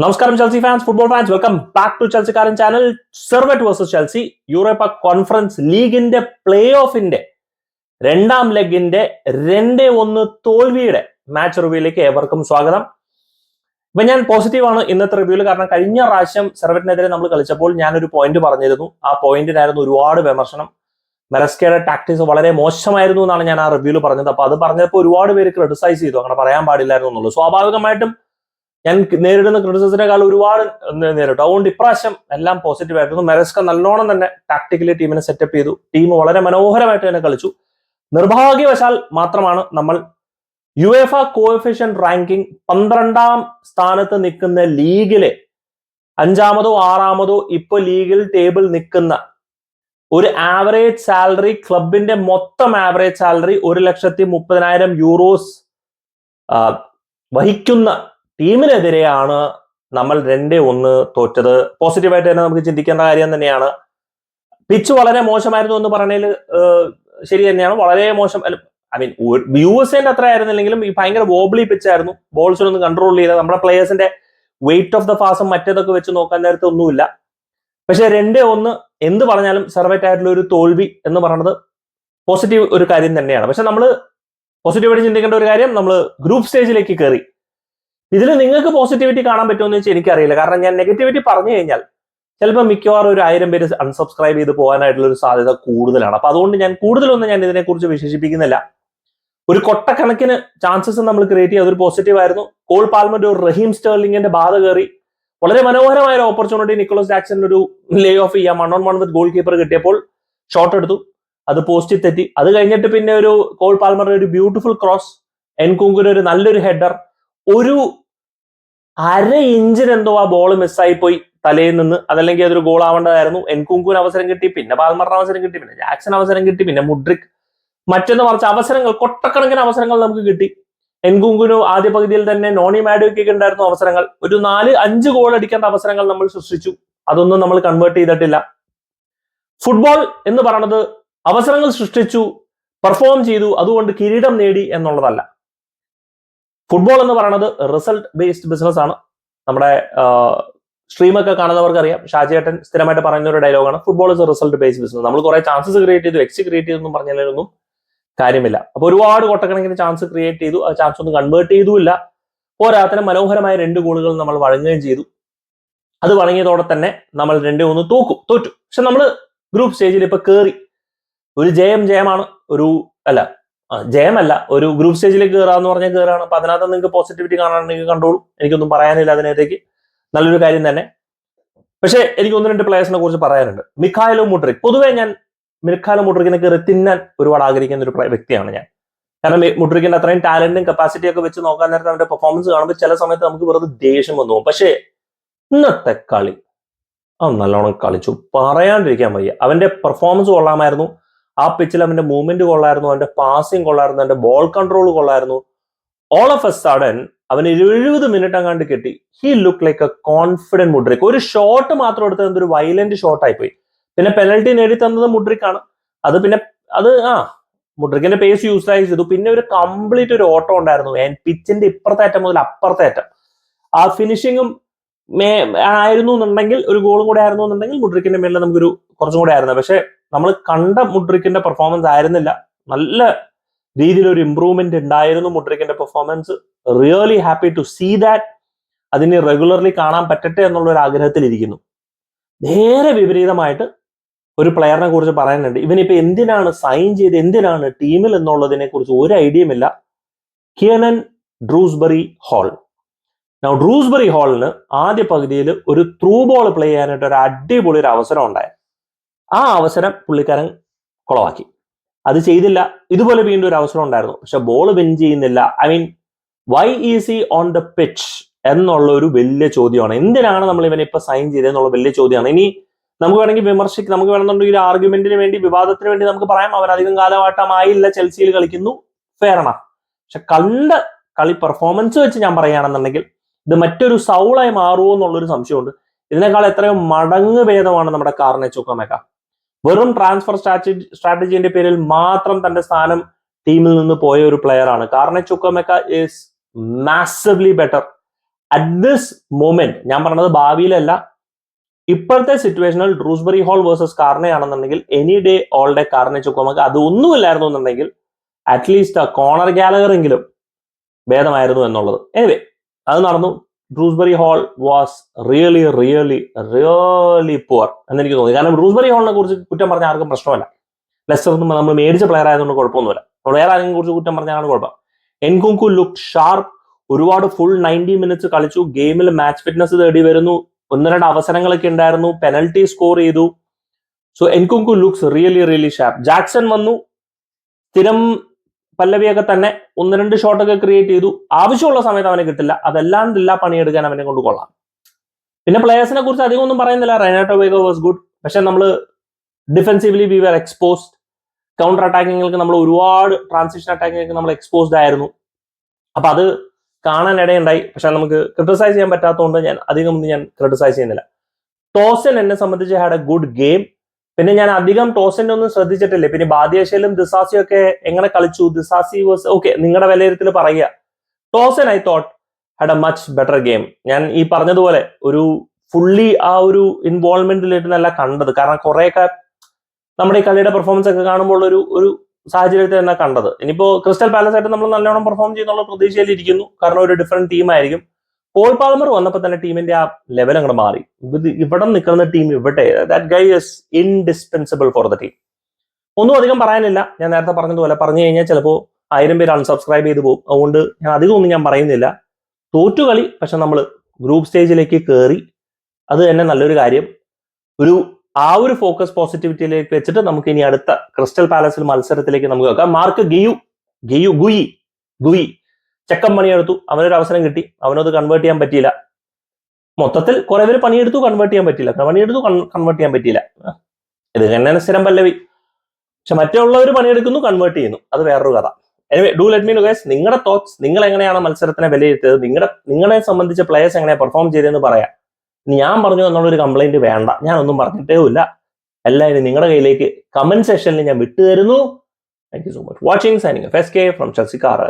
നമസ്കാരം Chelsea fans football fans welcome back to ചെൽസിക്കാരൻ channel Servette versus Chelsea Europa conference ലീഗിന്റെ play ഓഫിന്റെ രണ്ടാം ലെഗിന്റെ രണ്ടേ ഒന്ന് തോൽവിയുടെ മാച്ച് റിവ്യൂയിലേക്ക് ഏവർക്കും സ്വാഗതം. ഇപ്പൊ ഞാൻ പോസിറ്റീവ് ആണ് ഇന്നത്തെ റിവ്യൂവിൽ കാരണം കഴിഞ്ഞ പ്രാവശ്യം സെർവറ്റിനെതിരെ നമ്മൾ കളിച്ചപ്പോൾ ഞാനൊരു പോയിന്റ് പറഞ്ഞിരുന്നു. ആ പോയിന്റിനായിരുന്നു ഒരുപാട് വിമർശനം. മെറസ്കയുടെ ടാക്ടിക്സ് വളരെ മോശമായിരുന്നു എന്നാണ് ഞാൻ ആ റിവ്യൂവിൽ പറഞ്ഞത്. അപ്പൊ അത് പറഞ്ഞപ്പോൾ ഒരുപാട് പേര് ക്രിട്ടിസൈസ് ചെയ്തു. അങ്ങനെ പറയാൻ പാടില്ലായിരുന്നു എന്നുള്ളൂ. സ്വാഭാവികമായിട്ടും ഞാൻ നേരിടുന്ന ക്രിറ്റിസിസിനേക്കാൾ ഒരുപാട് നേരിട്ടു. അതുകൊണ്ട് ഇപ്രാവശ്യം എല്ലാം പോസിറ്റീവ് ആയിരുന്നു മെറസ്ക നല്ലോണം തന്നെ ടാക്ടിക്കലി ടീമിനെ സെറ്റപ്പ് ചെയ്തു. ടീം വളരെ മനോഹരമായിട്ട് തന്നെ കളിച്ചു. നിർഭാഗ്യവശാൽ മാത്രമാണ് നമ്മൾ യു എഫ് കോഫിഷ്യൻ റാങ്കിങ് പന്ത്രണ്ടാം സ്ഥാനത്ത് നിൽക്കുന്ന ലീഗിലെ അഞ്ചാമതോ ആറാമതോ ഇപ്പൊ ലീഗിൽ ടേബിൾ നിൽക്കുന്ന ഒരു ആവറേജ് സാലറി ക്ലബിന്റെ മൊത്തം ആവറേജ് സാലറി ഒരു ലക്ഷത്തി മുപ്പതിനായിരം യൂറോസ് വഹിക്കുന്ന ടീമിനെതിരെയാണ് നമ്മൾ രണ്ടേ ഒന്ന് തോറ്റത്. പോസിറ്റീവായിട്ട് തന്നെ നമുക്ക് ചിന്തിക്കേണ്ട കാര്യം തന്നെയാണ്. പിച്ച് വളരെ മോശമായിരുന്നു എന്ന് പറഞ്ഞതിൽ ശരി തന്നെയാണ്. വളരെ മോശം ഐ മീൻ എന്റെ അത്ര ആയിരുന്നില്ലെങ്കിലും ഈ ഭയങ്കര വോബ്ലി പിച്ചായിരുന്നു ബോൾസിനൊന്നും കൺട്രോൾ ചെയ്ത നമ്മുടെ പ്ലേയേഴ്സിന്റെ വെയിറ്റ് ഓഫ് ദ ഫാസും മറ്റേതൊക്കെ വെച്ച് നോക്കാൻ നേരത്തെ ഒന്നുമില്ല. പക്ഷെ രണ്ടേ ഒന്ന് എന്ത് പറഞ്ഞാലും സെർവേറ്റ് ആയിട്ടുള്ള ഒരു തോൽവി എന്ന് പറയുന്നത് പോസിറ്റീവ് ഒരു കാര്യം തന്നെയാണ്. പക്ഷെ നമ്മൾ പോസിറ്റീവായിട്ട് ചിന്തിക്കേണ്ട ഒരു കാര്യം നമ്മൾ ഗ്രൂപ്പ് സ്റ്റേജിലേക്ക് കയറി ഇതിൽ നിങ്ങൾക്ക് പോസിറ്റിവിറ്റി കാണാൻ പറ്റുമെന്ന് വെച്ചാൽ എനിക്കറിയില്ല കാരണം ഞാൻ നെഗറ്റിവിറ്റി പറഞ്ഞു കഴിഞ്ഞാൽ ചിലപ്പോൾ മിക്കവാറും ഒരു ആയിരം പേര് അൺസബ്സ്ക്രൈബ് ചെയ്ത് പോകാനായിട്ടുള്ള ഒരു സാധ്യത കൂടുതലാണ്. അപ്പൊ അതുകൊണ്ട് ഞാൻ കൂടുതലൊന്നും ഞാൻ ഇതിനെക്കുറിച്ച് വിശേഷിപ്പിക്കുന്നില്ല. ഒരു കൊട്ടക്കണക്കിന് ചാൻസസ് നമ്മൾ ക്രിയേറ്റ് ചെയ്ത് അതൊരു പോസിറ്റീവ് ആയിരുന്നു. കോൾ പാൽമന്റെ ഒരു റഹീം സ്റ്റേർലിംഗിന്റെ ബാധ കയറി. വളരെ മനോഹരമായ ഒരു ഓപ്പർച്യൂണിറ്റി നിക്കോളസ് ജാക്സൺ ഒരു ലേ ഓഫ് ചെയ്യാം. One on one with goalkeeper കിട്ടിയപ്പോൾ ഷോട്ട് എടുത്തു. അത് പോസ്റ്റിൽ തെറ്റി. അത് കഴിഞ്ഞിട്ട് പിന്നെ ഒരു കോൾ പാൽമറുടെ ഒരു ബ്യൂട്ടിഫുൾ ക്രോസ് എൻകുങ്കിന് ഒരു നല്ലൊരു ഹെഡർ ഒരു അര ഇഞ്ചിന് എന്തോ ആ ബോൾ മിസ്സായി പോയി തലയിൽ നിന്ന്. അതല്ലെങ്കിൽ അതൊരു ഗോൾ ആവേണ്ടതായിരുന്നു. എൻകുങ്കുവിന് അവസരം കിട്ടി. പിന്നെ പാൽമറിന് അവസരം കിട്ടി. പിന്നെ ജാക്സൺ അവസരം കിട്ടി. പിന്നെ മുഡ്രിക്. മറ്റൊന്ന് മറിച്ച് അവസരങ്ങൾ കൊട്ടക്കണക്കിന് അവസരങ്ങൾ നമുക്ക് കിട്ടി. എൻകുങ്കുനു ആദ്യ പകുതിയിൽ തന്നെ നോണി മാഡുക്കൊക്കെ ഉണ്ടായിരുന്നു അവസരങ്ങൾ. ഒരു നാല് അഞ്ച് ഗോൾ അടിക്കേണ്ട അവസരങ്ങൾ നമ്മൾ സൃഷ്ടിച്ചു. അതൊന്നും നമ്മൾ കൺവേർട്ട് ചെയ്തിട്ടില്ല. ഫുട്ബോൾ എന്ന് പറയുന്നത് അവസരങ്ങൾ സൃഷ്ടിച്ചു പെർഫോം ചെയ്തു. അതുകൊണ്ട് കിരീടം നേടി എന്നുള്ളതല്ല. ഫുട്ബോൾ എന്ന് പറയുന്നത് റിസൾട്ട് ബേസ്ഡ് ബിസിനസ് ആണ്. നമ്മുടെ സ്ട്രീമൊക്കെ കാണുന്നവർക്ക് അറിയാം ഷാജിയേട്ടൻ സ്ഥിരമായിട്ട് പറയുന്ന ഒരു ഡയലോഗാണ് football is result based business നമ്മൾ കുറെ ചാൻസസ് ക്രിയേറ്റ് ചെയ്തു. എക്സ് ക്രിയേറ്റ് ചെയ്തു എന്ന് പറഞ്ഞാലൊന്നും കാര്യമില്ല. അപ്പൊ ഒരുപാട് കൊട്ടക്കണക്കിന് ചാൻസ് ക്രിയേറ്റ് ചെയ്തു. ആ ചാൻസ് ഒന്നും കൺവേർട്ട് ചെയ്തുമില്ല. പോരാത്തിന് മനോഹരമായ രണ്ട് ഗോളുകൾ നമ്മൾ വഴങ്ങുകയും ചെയ്തു. അത് വഴങ്ങിയതോടെ തന്നെ നമ്മൾ രണ്ടേ മൂന്ന് തോക്കും തോറ്റു. പക്ഷെ നമ്മൾ ഗ്രൂപ്പ് സ്റ്റേജിൽ ഇപ്പൊ കേറി. ഒരു ജയം ജയമാണ്. ഒരു അല്ല ജയമല്ല. ഒരു ഗ്രൂപ്പ് സ്റ്റേജിലേക്ക് കയറാന്ന് പറഞ്ഞാൽ കയറാണ് അപ്പൊ അതിനകത്ത് നിങ്ങൾക്ക് പോസിറ്റിവിറ്റി കാണാണെങ്കിൽ കണ്ടോളൂ. എനിക്കൊന്നും പറയാനില്ല അതിനകത്തേക്ക്. നല്ലൊരു കാര്യം തന്നെ. പക്ഷേ എനിക്ക് ഒന്ന് രണ്ട് പ്ലേയേഴ്സിനെ കുറിച്ച് പറയാനുണ്ട്. മിഖായലോ മുട്രിക്. പൊതുവെ ഞാൻ മിഖായലോ മുട്രിക്കിനെ കയറി തിന്നാൻ ഒരുപാട് ആഗ്രഹിക്കുന്ന ഒരു വ്യക്തിയാണ് ഞാൻ. കാരണം മുട്രിക്കിന്റെ അത്രയും ടാലന്റും കപ്പാസിറ്റിയും ഒക്കെ വെച്ച് നോക്കാൻ നേരത്തെ അവന്റെ പെർഫോമൻസ് കാണുമ്പോൾ ചില സമയത്ത് നമുക്ക് വെറുതെ ദേഷ്യം വന്നു പോകും. പക്ഷേ ഇന്നത്തെ കളി അവൻ നല്ലോണം കളിച്ചു. പറയാണ്ടിരിക്കാൻ വയ്യ. അവന്റെ പെർഫോമൻസ് കൊള്ളാമായിരുന്നു. ആ പിച്ചിൽ അവന്റെ മൂവ്മെന്റ് കൊള്ളായിരുന്നു അവന്റെ പാസിംഗ് കൊള്ളായിരുന്നു അവന്റെ ബോൾ കൺട്രോൾ കൊള്ളായിരുന്നു. ഓൾ ഓഫ് എ സഡൻ അവന് എഴുപത് മിനിറ്റ് അങ്ങാണ്ട് കിട്ടി. He look like a confident Mudryk. ഒരു ഷോട്ട് മാത്രം എടുത്തത് ഒരു വയലന്റ് ഷോട്ട് ആയി പോയി പിന്നെ പെനൽറ്റി നേടി തന്നത് മുഡ്രിക്കാണ്. അത് പിന്നെ അത് ആ മുഡ്രിക്കിന്റെ പേസ് യൂട്ടിലൈസ് ചെയ്തു പിന്നെ ഒരു കംപ്ലീറ്റ് ഒരു ഓട്ടം ഉണ്ടായിരുന്നു. പിച്ചിന്റെ ഇപ്പുറത്തെ അറ്റം മുതൽ അപ്പുറത്തെ അറ്റം ആ ഫിനിഷിങ്ങും മേ ആയിരുന്നു എന്നുണ്ടെങ്കിൽ ഒരു ഗോളും കൂടെ ആയിരുന്നു എന്നുണ്ടെങ്കിൽ മുഡ്രിക്കിന്റെ മേലെ നമുക്കൊരു കുറച്ചും കൂടെ ആയിരുന്നു. പക്ഷെ നമ്മൾ കണ്ട മുഡ്രിക്കിന്റെ പെർഫോമൻസ് ആയിരുന്നില്ല. നല്ല രീതിയിൽ ഒരു ഇമ്പ്രൂവ്മെന്റ് ഉണ്ടായിരുന്നു മുഡ്രിക്കിന്റെ performance really happy to see that അതിനെ റെഗുലർലി കാണാൻ പറ്റട്ടെ എന്നുള്ള ഒരു ആഗ്രഹത്തിലിരിക്കുന്നു. നേരെ വിപരീതമായിട്ട് ഒരു പ്ലെയറിനെ കുറിച്ച് പറയാനുണ്ട്. ഇവനിപ്പോൾ എന്തിനാണ് സൈൻ ചെയ്ത് എന്തിനാണ് ടീമിൽ എന്നുള്ളതിനെ കുറിച്ച് ഒരു ഐഡിയയും ഇല്ല കിയനൻ ഡ്രൂസ്ബറി ഹോൾ ഡ്രൂസ്ബറി ഹാളിന് ആദ്യ പകുതിയിൽ ഒരു ത്രൂ ബോൾ പ്ലേ ചെയ്യാനായിട്ട് ഒരു അടിപൊളി ഒരു അവസരം ഉണ്ടായി. ആ അവസരം പുള്ളിക്കാരൻ കുളവാക്കി അത് ചെയ്തില്ല. ഇതുപോലെ വീണ്ടും ഒരു അവസരം ഉണ്ടായിരുന്നു. പക്ഷെ ബോൾ വിൻ ചെയ്യുന്നില്ല. I mean why is easy on the pitch എന്നുള്ള ഒരു വലിയ ചോദ്യമാണ്. എന്തിനാണ് നമ്മൾ ഇവനെ ഇപ്പൊ സൈൻ ചെയ്തതെന്നുള്ള വലിയ ചോദ്യമാണ്. ഇനി നമുക്ക് വേണമെങ്കിൽ വിമർശിക്ക് നമുക്ക് വേണമെന്നുണ്ടെങ്കിൽ ആർഗ്യുമെന്റിന് വേണ്ടി വിവാദത്തിന് വേണ്ടി നമുക്ക് പറയാം. അവൻ അധികം കാലഘട്ടമായില്ല ചെൽസിയിൽ കളിക്കുന്നു. ഫേറണ പക്ഷെ കണ്ട കളി പെർഫോമൻസ് വെച്ച് ഞാൻ പറയുകയാണെന്നുണ്ടെങ്കിൽ ഇത് മറ്റൊരു സൗളായി മാറുമോ എന്നുള്ളൊരു സംശയമുണ്ട്. ഇതിനേക്കാൾ എത്രയോ മടങ്ങ് ഭേദമാണ് നമ്മുടെ കാറിനെ ചുക്കമേക്ക വെറും ട്രാൻസ്ഫർ സ്ട്രാറ്റജി സ്ട്രാറ്റജിന്റെ പേരിൽ മാത്രം തന്റെ സ്ഥാനം ടീമിൽ നിന്ന് പോയ ഒരു പ്ലെയർ ആണ്. കാരണം Chukwuemeka is massively better at this moment ഞാൻ പറഞ്ഞത് ഭാവിയിലല്ല. ഇപ്പോഴത്തെ സിറ്റുവേഷനിൽ Dewsbury Hall versus കാർണയാണെന്നുണ്ടെങ്കിൽ any day all day Carney ചുക്കമൊക്കെ അത് ഒന്നുമില്ലായിരുന്നു എന്നുണ്ടെങ്കിൽ അറ്റ്ലീസ്റ്റ് ആ കോണർ ഗാലകറെങ്കിലും ഭേദമായിരുന്നു എന്നുള്ളത്. എനിവേ അത് നടന്നു. Dewsbury Hall was really really really poor എന്നെനിക്ക് തോന്നി. കാരണം ഡ്രൂസ്ബറി ഹാളിനെ കുറിച്ച് കുറ്റം പറഞ്ഞ ആർക്കും പ്രശ്നമല്ല. ലെസ്റ്റർ നമ്മൾ മേടിച്ച പ്ലെയർ ആയതുകൊണ്ട് കുഴപ്പമൊന്നുമില്ല. നമ്മൾ വേറെ ആരെങ്കിലും കുറിച്ച് കുറ്റം പറഞ്ഞാണ് കുഴപ്പം എൻകുങ്കു ലുക്ക് ഷാർപ്പ് ഒരുപാട് ഫുൾ നയന്റി മിനിറ്റ്സ് കളിച്ചു. ഗെയിമിൽ മാച്ച് ഫിറ്റ്നസ് തേടി വരുന്നു. ഒന്ന് രണ്ട് അവസരങ്ങളൊക്കെ ഉണ്ടായിരുന്നു. പെനൽറ്റി സ്കോർ ചെയ്തു. So Nkunku looks really really sharp Jackson വന്നു. സ്ഥിരം പല്ലവിയൊക്കെ തന്നെ ഒന്ന് രണ്ട് ഷോട്ടൊക്കെ ക്രിയേറ്റ് ചെയ്തു. ആവശ്യമുള്ള സമയത്ത് അവനെ കിട്ടില്ല. അതല്ലാണ്ടില്ല പണിയെടുക്കാൻ അവനെ കൊണ്ട് കൊള്ളാം. പിന്നെ പ്ലേയേഴ്സിനെ കുറിച്ച് അധികം ഒന്നും പറയുന്നില്ല. റൈനാട്ടോ വേഗോ വാസ് ഗുഡ് പക്ഷെ നമ്മൾ defensively we were exposed counter അറ്റാക്കിങ്ങൾക്ക് നമ്മൾ ഒരുപാട് ട്രാൻസിഷൻ അറ്റാക്കിങ്ങൾക്ക് നമ്മൾ എക്സ്പോസ്ഡ് ആയിരുന്നു. അപ്പൊ അത് കാണാൻ ഇടയുണ്ടായി. പക്ഷെ നമുക്ക് ക്രിട്ടിസൈസ് ചെയ്യാൻ പറ്റാത്തതുകൊണ്ട് ഞാൻ അധികം ഒന്നും ഞാൻ ക്രിട്ടിസൈസ് ചെയ്യുന്നില്ല. ടോസൻ എന്നെ സംബന്ധിച്ച് ഹാഡ് എ ഗുഡ് ഗെയിം പിന്നെ ഞാൻ അധികം ടോസിന്റെ ഒന്നും ശ്രദ്ധിച്ചിട്ടില്ല. പിന്നെ ബാദിയശയിലും ദിസാസിയും ഒക്കെ എങ്ങനെ കളിച്ചു? ദിസാസി വാസ് ഓക്കെ നിങ്ങളുടെ വിലയിരുത്തൽ പറയുക. Tosun I thought had a much better game ഞാൻ ഈ പറഞ്ഞതുപോലെ ഒരു ഫുള്ളി ആ ഒരു ഇൻവോൾവ്മെന്റിലിരുന്നല്ല കണ്ടത്. കാരണം കുറേയൊക്കെ നമ്മുടെ ഈ കളിയുടെ പെർഫോമൻസ് ഒക്കെ കാണുമ്പോൾ ഒരു ഒരു സാഹചര്യത്തിൽ തന്നെ കണ്ടത്. ഇനിയിപ്പോ ക്രിസ്റ്റൽ പാലസ് ആയിട്ട് നമ്മൾ നല്ലോണം പെർഫോം ചെയ്യുന്നുള്ള പ്രതീക്ഷയിലിരിക്കുന്നു കാരണം ഒരു ഡിഫറെന്റ് ടീമായിരിക്കും പോൾ പാൽമർ വന്നപ്പോൾ തന്നെ ടീമിന്റെ ആ ലെവൽ അങ്ങോട്ട് മാറി. ഇവിടെ നിൽക്കുന്ന ടീം ഇവിടെ that guy is indispensable for the team ഒന്നും അധികം പറയാനില്ല. ഞാൻ നേരത്തെ പറഞ്ഞതുപോലെ പറഞ്ഞു കഴിഞ്ഞാൽ ചിലപ്പോൾ ആയിരം പേര് അൺസബ്സ്ക്രൈബ് ചെയ്തു പോകും. അതുകൊണ്ട് ഞാൻ അധികം ഒന്നും ഞാൻ പറയുന്നില്ല. തോറ്റു കളി പക്ഷെ നമ്മൾ ഗ്രൂപ്പ് സ്റ്റേജിലേക്ക് കയറി അത് തന്നെ നല്ലൊരു കാര്യം. ഒരു ആ ഒരു ഫോക്കസ് പോസിറ്റിവിറ്റിയിലേക്ക് വെച്ചിട്ട് നമുക്ക് ഇനി അടുത്ത ക്രിസ്റ്റൽ പാലസിൽ മത്സരത്തിലേക്ക് നമുക്ക് വെക്കാം Marc Guehi Guehi Guehi Guehi ചെക്കൻ പണിയെടുത്തു. അവനൊരു അവസരം കിട്ടി. അവനത് കൺവേർട്ട് ചെയ്യാൻ പറ്റിയില്ല. മൊത്തത്തിൽ കുറെ പേര് പണിയെടുത്തു കൺവേർട്ട് ചെയ്യാൻ പറ്റിയില്ല. പണിയെടുത്തു കൺവേർട്ട് ചെയ്യാൻ പറ്റിയില്ല. ഇത് തന്നെ സ്ഥിരം പല്ലവി. പക്ഷെ മറ്റുള്ളവർ പണിയെടുക്കുന്നു കൺവേർട്ട് ചെയ്യുന്നു. അത് വേറൊരു കഥ. Anyway do let me know guys നിങ്ങളുടെ തോട്ട്സ് നിങ്ങൾ എങ്ങനെയാണ് മത്സരത്തിനെ വിലയിരുത്തിയത്? നിങ്ങളുടെ നിങ്ങളെ സംബന്ധിച്ച പ്ലേയേഴ്സ് എങ്ങനെയാണ് പെർഫോം ചെയ്തതെന്ന് പറയാം. ഇനി ഞാൻ പറഞ്ഞു എന്നുള്ളൊരു കംപ്ലൈന്റ് വേണ്ട. ഞാനൊന്നും പറഞ്ഞിട്ടേ ഇല്ല. എല്ലാവരും നിങ്ങളുടെ കയ്യിലേക്ക് കമന്റ് സെക്ഷനിൽ ഞാൻ വിട്ടുതരുന്നു. Thank you so much watching signing S K from ചസിക്കാർ